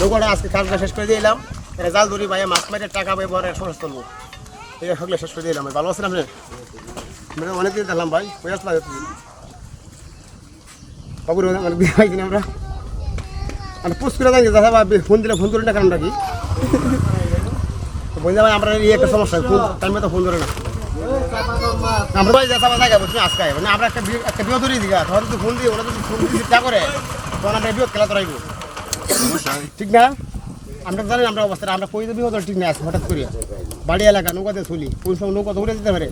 নৌকাটা আজকে কাজটা শেষ করে দিলাম এটা জাল ধরি ভাই মাছ মারে টাকা পাই বড় সমস্ত তুলবো এই শেষ করে দিলাম ভালো আছেন আপনি অনেকদিন দেখলাম ভাই আসলাম। বাবুর আমরা আমি পুষ করে দাদা ফোন দিলে ফোন করি না কারণটা কি? বন্ধু ভাই, আমরা এই একটা সমস্যা, ফোন টাইমে তো ফোন ধরে না। আমরা ভাই দেখা জায়গা বলছি আজকে মানে আমরা একটা একটা বিয়ে ধরে দিঘা তখন যদি ফোন দিই, ওরা যদি ফোন দিয়ে চিন্তা করে, তখন আমরা বিয়ে খেলা তোরাইব ঠিক না? আমরা জানেন আমরা অবস্থা আমরা কই বিয়ে ঠিক না আছে হঠাৎ করে বাড়ি এলাকা নৌকাতে চলি কোন সময় নৌকা উড়ে যেতে পারে?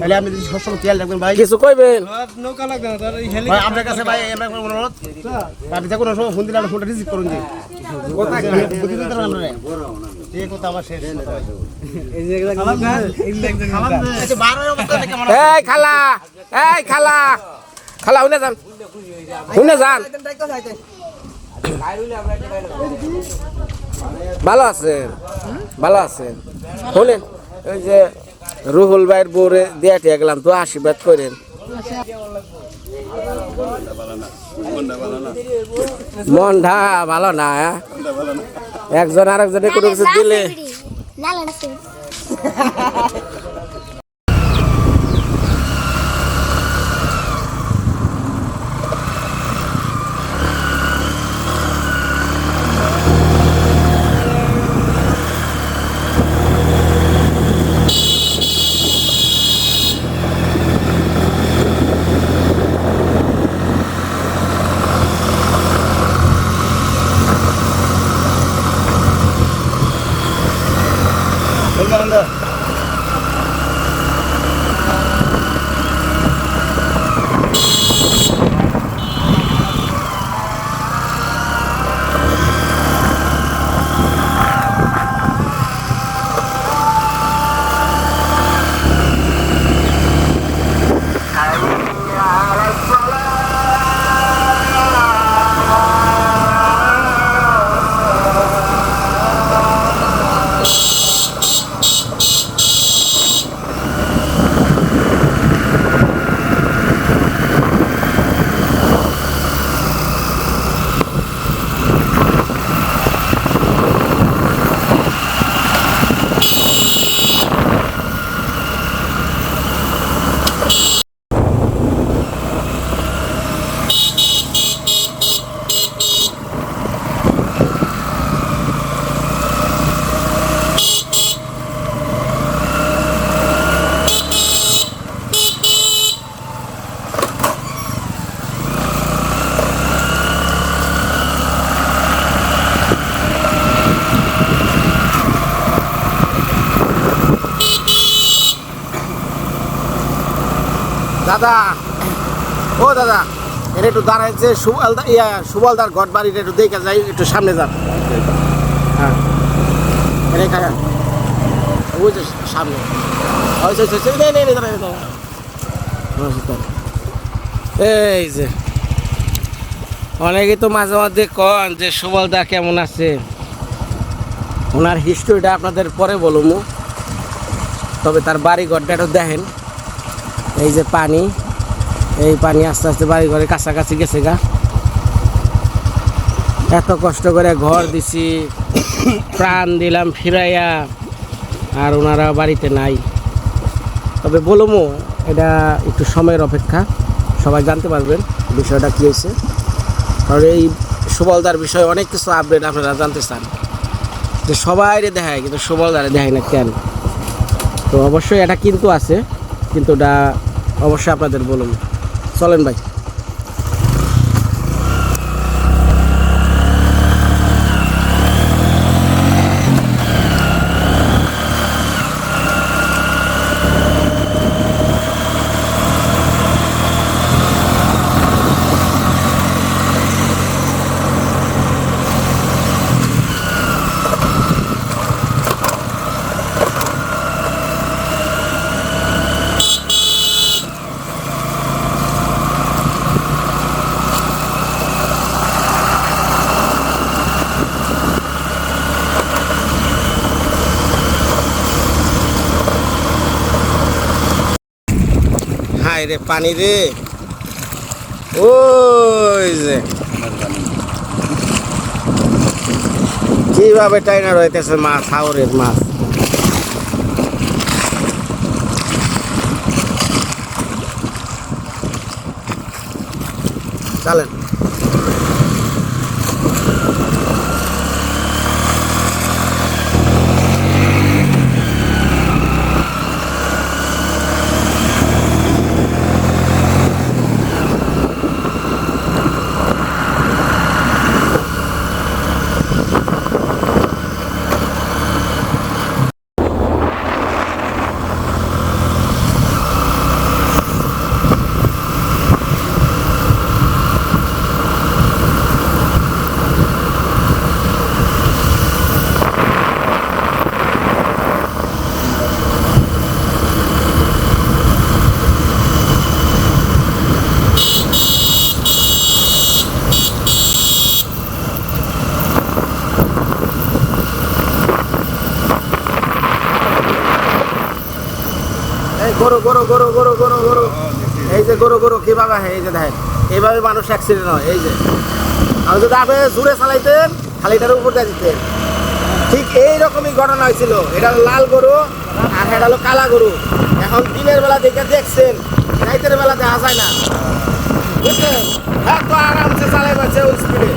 তাহলে আপনি যদি সবসময় খেয়াল রাখবেন ভাই। কিছু কইবেন? নৌকা লাগবে ভাই আপনার কাছে ভাই আমরা কোনো অনুরোধ? আপনি যে কোনো সময় ফোন দিলে আমরা ফোনটা রিসিভ করুন যে। আচ্ছা, হয়ে। খালা খালা। যান। হুনে যান। ভালো আছেন? ভালো আছেন? হলেন ওই যে রুহুল ভাইয়ের বউরে দিয়ে গেলাম, তো আশীর্বাদ করেন। মনটা ভালো না হ্যাঁ? একজন আরেকজনে কোনো কিছু দিলে দাদা। ও দাদা এটা একটু দাঁড়াইছে সুবলদা ইয়া সুবলদার ঘর বাড়িটা একটু দেখে যাই, একটু সামনে যান। হ্যাঁ। এখানে ওই যে সামনে। এই যে। অনেকে তো মাঝে মাঝে কন যে সুবলদা কেমন আছে? ওনার হিস্ট্রিটা আপনাদের পরে বলব তবে তার বাড়ি ঘরটা একটু দেখেন। এই যে পানি, এই পানি আস্তে আস্তে বাড়ি ঘরে কাছাকাছি গেছে গা। এত কষ্ট করে ঘর দিছি, প্রাণ দিলাম ফিরাইয়া, আর ওনারা বাড়িতে নাই। তবে বলব এটা একটু সময়ের অপেক্ষা, সবাই জানতে পারবেন বিষয়টা কী হয়েছে। কারণ এই সুবলদার বিষয়ে অনেক কিছু আপডেট আপনারা জানতে চান। যে সবাই দেখায়, কিন্তু সুবলদারে দেখায় না কেন? তো অবশ্যই এটা কিন্তু আছে, কিন্তু ওটা অবশ্যই আপনাদের বলুন। চলেন ভাই। রে পানি রে। ওই যে। কীভাবে টাইনা রইতেছে মাছ হাওরের মাছ। চলেন এই গরু গরু গরু গরু। এই যে গরু গরু, কীভাবে হয় এই যে দেখেন, এইভাবে মানুষ অ্যাক্সিডেন্ট হয়, এই যে। আমি যদি আপনি জুড়ে চালাইতেন খালিটার উপর দিয়ে দিতেন। ঠিক এই রকমই ঘটনা হয়েছিল। এটা লাল গরু, আর এটা হলো কালা গরু। এখন দিনের বেলা দেখে দেখছেন, রাইতের বেলা দেখা যায় না। বুঝলেন? এত আরামসে চালাই পাচ্ছে ওই স্পিডে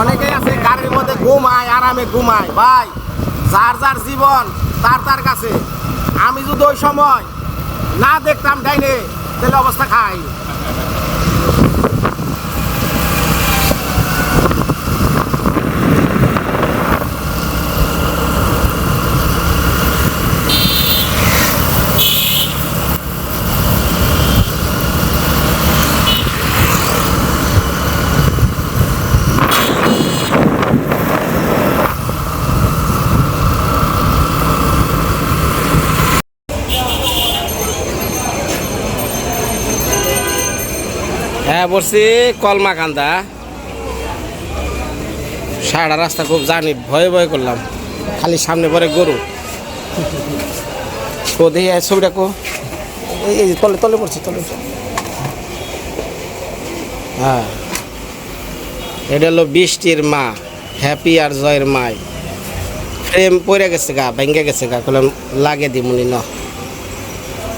অনেকেই আছে গাড়ির মধ্যে ঘুমায়, আরামে ঘুমায়। ভাই যার যার জীবন, তার তার কাছে। আমি যদি ওই সময় না দেখতাম ডাইনে, তাহলে অবস্থা খাই বলছি কলমা কান্দা সারা রাস্তা খুব জানি ভয়ে ভয়ে করলাম। খালি সামনে পরে গরু। কো ছবিটা কো। এই তলে তলে পড়ছে, তলে হ্যাঁ। এটা হলো বৃষ্টির মা, হ্যাপি আর জয়ের মাই। ফ্রেম পড়ে গেছে গা, ভেঙে গেছে গা কলম লাগে দিমুনি ন।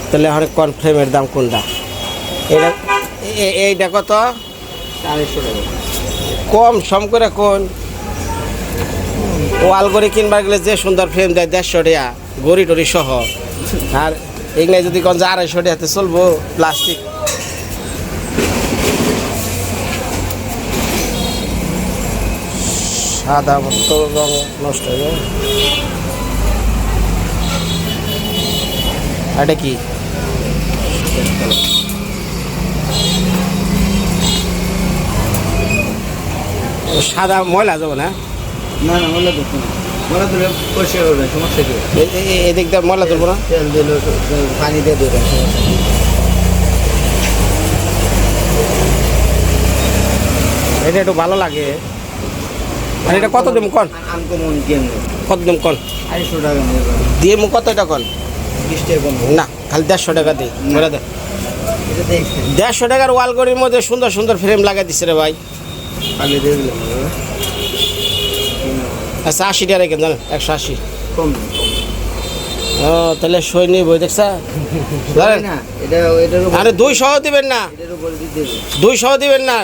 তাহলে এখন কোন ফ্রেমের দাম কোনটা? এটা এইটা কত? কম, সম করে কোন? ওয়াল গড়ি কিনবার গেলে যে সুন্দর ফ্রেম দেয় দেড়শো টাকা গড়ি টড়ি সহ। আর এগুলো যদি কোন আড়াইশো টাকাতে চলবো প্লাস্টিক সাদা মতো রং নষ্ট হয়ে যায়। এটা কি? সাদা ময়লা যাব না? না না মনে করতে না। করলে পরিষ্কার করবেন সমস্যা কি? এ- এ- এ- এদিক দিয়ে ময়লা তুলবো না? তেল দিল পানি দিয়ে দেবেন এটা একটু ভালো লাগে। আর এটা কত দিম কন? আনকমন গেম কত দিম কন? আড়াইশো টাকা দিয়ে কত এটা কন? বিশ টাকা না খালি দেড়শো টাকা দিই দেখছেন দেড়শো টাকার ওয়ালগড়ির মধ্যে সুন্দর সুন্দর ফ্রেম লাগাই দিচ্ছে রে ভাই। আচ্ছা আশি টাকা রেখে জানেন একশো আশি। কম। ও তাহলে সই নিয়ে বই দেখছা? আরে দুই সহ দিবেন না। দুই সহ দিবেন না।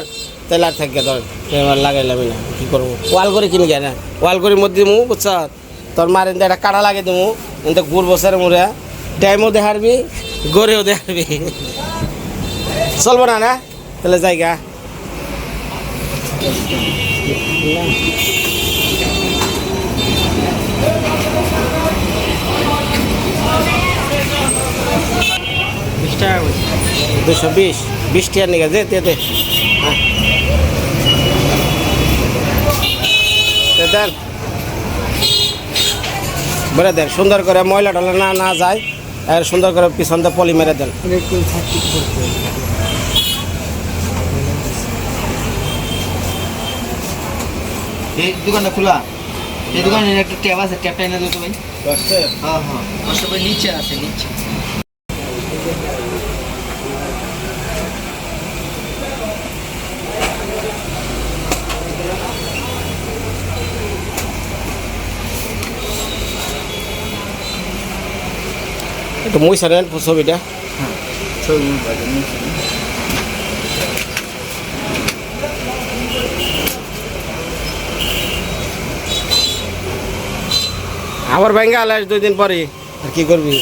তাহলে আর থাকবে ধর এবার লাগাইলাম না কি করব? ওয়াল করে কিনে? না ওয়াল করির মধ্যে মু বুঝছ? তোর মার এনতে একটা কাটা লাগে দেবো এনতে গুড় বছরের মুড়ে টাইমও দেখারবি গড়েও দেখারবি। চলবো না না? তাহলে জায়গা দুশো বিশ বিশ টিয়ার নিকা যে হ্যাঁ। তে বলে দেন, সুন্দর করে ময়লা টলা না না যায়, আর সুন্দর করে পিছন দিয়ে পলি মেরে দেন। এই দোকানটা খোলা। এই দোকানে একটা ট্যাব আছে ট্যাবটা এনে দিতে ভাই। হ্যাঁ হ্যাঁ। কষ্ট করে নিচে আছে নিচে। একটু মুই সারেন ছবিটা। ছবি আবার ব্যাঙ্গে আলাস দুই দিন পরে। আর কি করবি?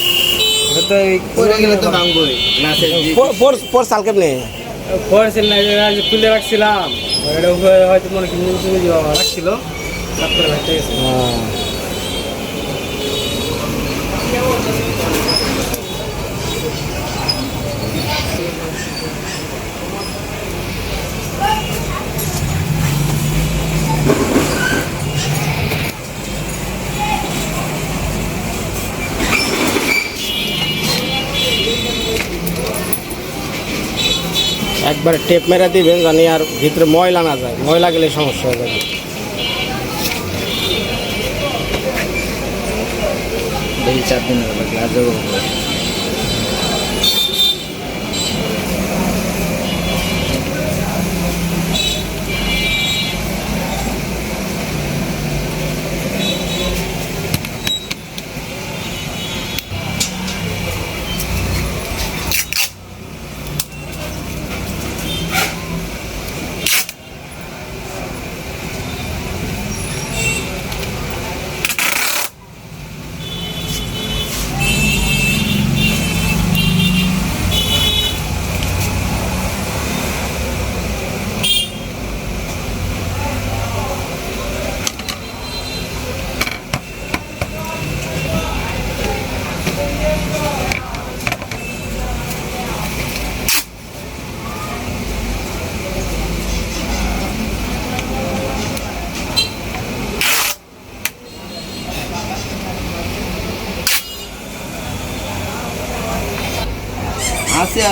সাল কেমনে? পড়েছিল না খুলে রাখছিলাম। হয়তো মনে রাখছিল। একবার টেপ মেরে দিবেন জানি আর ভিতরে ময়লা না যায়। ময়লা গেলে সমস্যা হয়ে যাবে। দুই চার দিন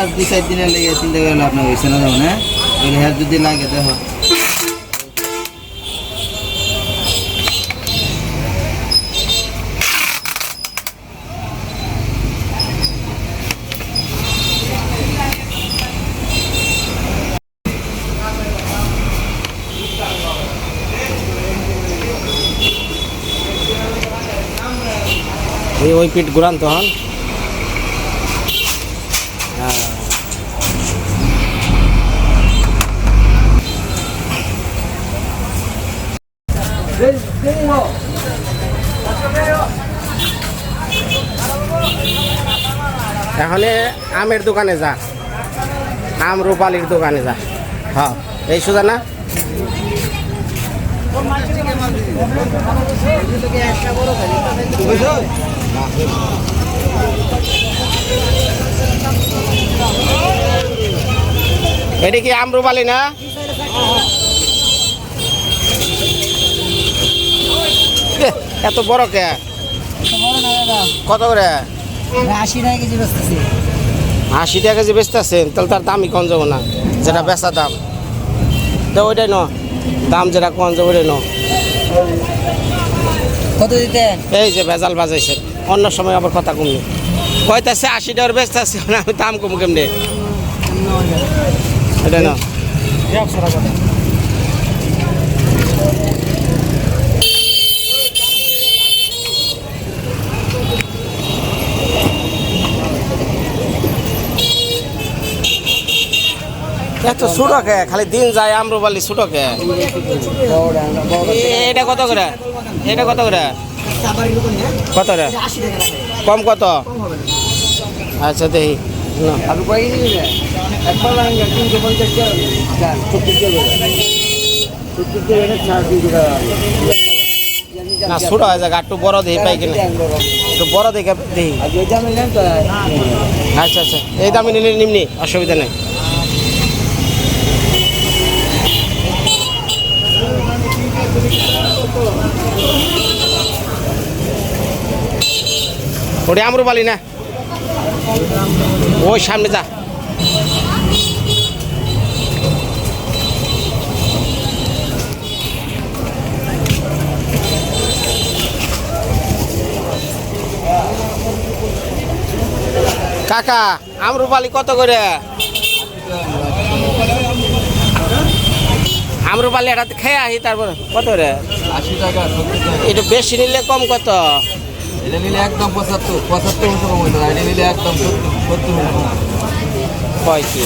লাগবে আজও আছে আর দুই চার দিনের লেগে চিন্তা করলে আপনার হয়েছে না যেমন হ্যাঁ ওই হ্যাঁ যদি লাগে দেখো এই ওই পিঠ ঘুরান তখন হ্যাঁ তাহলে আমের দোকানে যা। আম রূপালির দোকানে যা। হ্যাঁ এই সুদা না? এটা কি আম রূপালি না? এত বড় কে? কত করে? আশি টাকা কেজি বসতেছি আশি টাকা কেজি বেচতে আছেন তাহলে তার দামই কম যাব না যেটা বেচা দাম। তো ওইটাই ন দাম যেটা কম যাব ওইটাই ন। কত দিতেন এই যে ভেজাল বাজাইছে অন্য সময় আবার কথা কমনি কইতাছে আশি টাকার বেচতে আছে আমি দাম কম কেমনি? এটা না। এত ছোট কে? খালি দিন যায় আমরুবালি ছোট কে? এটা কত করে? এটা কত করে? কত রে? কম কত? আচ্ছা দেখি। না। ছোট হয়ে যাক একটু বড় দেখি পাই কিনা। একটু বড় দেখে দেখি। আচ্ছা আচ্ছা। এই দামে নিলে নিমনি, অসুবিধা নেই। ওটা আমরুপালি না। ওই সামনে যা। কাকা আমরুপালি কত করে? আমরুপালি এটা খেয়ে আহি তারপরে কত রে একটু বেশি নিলে কম কত? এটা নিলে একদম পঁচাত্তর পঁচাত্তর কম হইতো এটা নিলে একদম সত্তর কয় কি?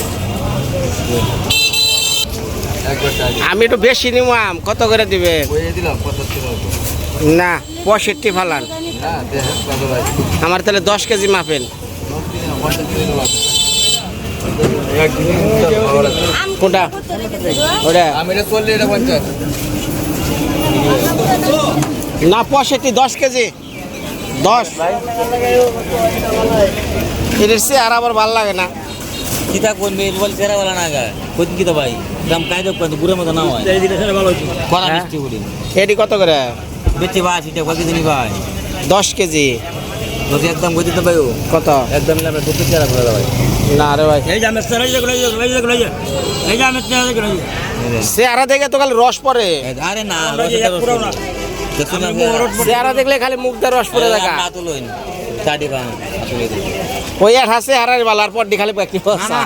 আমি একটু বেশি নিব নিমাম কত করে দিবে? না পঁয়ষট্টি ফালান। আমার তাহলে দশ কেজি মাপেন। কোনটা? ওটা? আমি এটা এটা পঞ্চাশ। না পঁয়ষট্টি দশ কেজি। দশ। এটার সে আর আবার ভালো লাগে না। কিতা বল চেরা বলা না গা? কোন কিতা ভাই? দাম কায়দা মতো না হয়। করা হ্যাঁ? মিষ্টি বলি এটি কত করে? বেচে দিনি ভাই? দশ কেজি। যদি একদম গতি তো ভাই কত? একদম আমরা করে ভাই। না রে ভাই। এই চেরা যেগুলো এই চেরা সে আর দেখে তো খালি রস পড়ে। আরে না দেখুন সে আর দেখলে খালি মুখটা রস পড়ে দেখা। না তো লইন চাটি পান ওই আর হাসে হারার বালার পর দি খালি কি না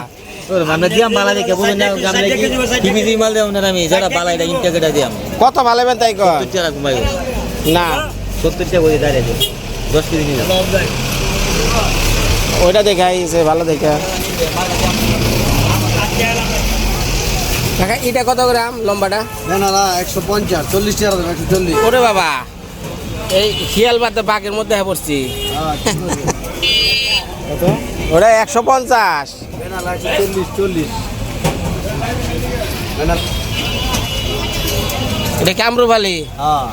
আমরা দিয়াম বালা দেখে বুঝুন না আমরা কি টিভি দি মাল দেব না আমি? যারা বালা এটা ইন্টারকেটা দিয়াম। কত তাই টাকা না। সত্তর টাকা করে দাঁড়িয়ে দশ কেজি নিলাম ওইটা দেখাই সে ভালো দেখা কাকা এটা কত গ্রাম লম্বাটা? না না না একশো পঞ্চাশ চল্লিশ টাকা একশো চল্লিশ। ওরে বাবা এই শিয়াল বাদে বাঘের মধ্যে হয়ে পড়ছি। ওটা একশো পঞ্চাশ। চল্লিশ চল্লিশ। এটা কামরু ভালি? হ্যাঁ।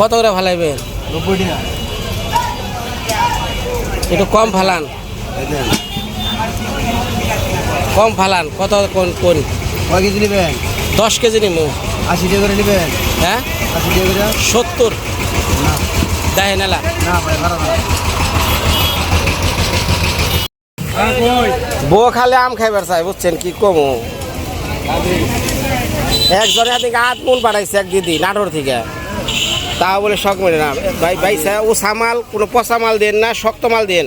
কত করে ভালাইবেন? নব্বই টাকা। একটু কম ফালান। কম ফালান। কত কোন কোন? কয় কেজি নেবেন? দশ কেজি নিমু। আশি টাকা করে নেবেন? হ্যাঁ? আশি টাকা করে? সত্তর। দেয় নেলা। বউ খালে আম খাইবার চাই বুঝছেন কি কমু? একজনে এদিকে আট মন পাঠাইছে এক দিদি নাটোর থেকে। তা বলে শখ মেরে না। ভাই ভাই স্যার ও সামাল কোনো পচা মাল দেন না শক্ত মাল দেন।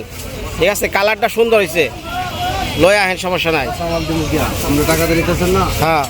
ঠিক আছে কালারটা সুন্দর হয়েছে। লয়ে আহেন সমস্যা নাই। টাকা দিয়ে না? হ্যাঁ।